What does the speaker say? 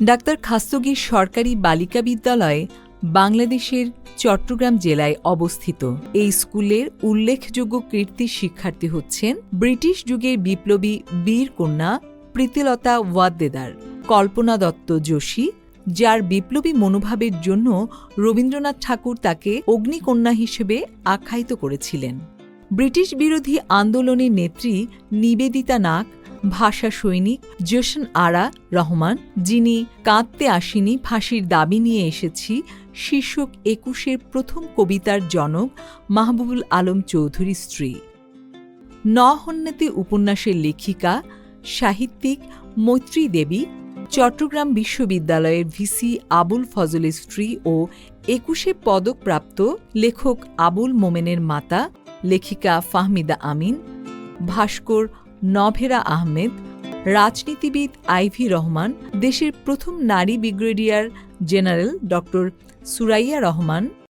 Doctor Khastagir সরকারি বালিকা বিদ্যালয় বাংলাদেশের চট্টগ্রাম জেলায় অবস্থিত। এই স্কুলের উল্লেখযোগ্য কীর্তি শিক্ষার্থী হচ্ছেন ব্রিটিশ যুগের বিপ্লবী বীর কন্যা প্রীতিলতা ওয়াদ্দেদার, কল্পনা দত্ত যোশী, যার বিপ্লবী মনোভাবের জন্য রবীন্দ্রনাথ ঠাকুর তাকে অগ্নিকন্যা হিসেবে আখ্যায়িত করেছিলেন। ব্রিটিশ বিরোধী আন্দোলনের নেত্রী নিবেদিতা নাগ ভাষা সৈনিক জোশন আরা রহমান, যিনি কাঁদতে আসেনি ফাঁসির দাবি নিয়ে এসেছি, শীর্ষক একুশের প্রথম কবিতার জনক মাহবুবুল আলম চৌধুরী স্ত্রী। নহন্যতে উপন্যাসের লেখিকা, সাহিত্যিক মৈত্রী দেবী, চট্টগ্রাম বিশ্ববিদ্যালয়ের ভিসি আবুল ফজলের স্ত্রী ও একুশে পদকপ্রাপ্ত লেখক আবুল মোমেনের মাতা, লেখিকা ফাহমিদা আমিন, ভাস্কর নভেরা আহমেদ রাজনীতিবিদ আইভি রহমান দেশের প্রথম নারী brigadier general doctor Suraiya Rahman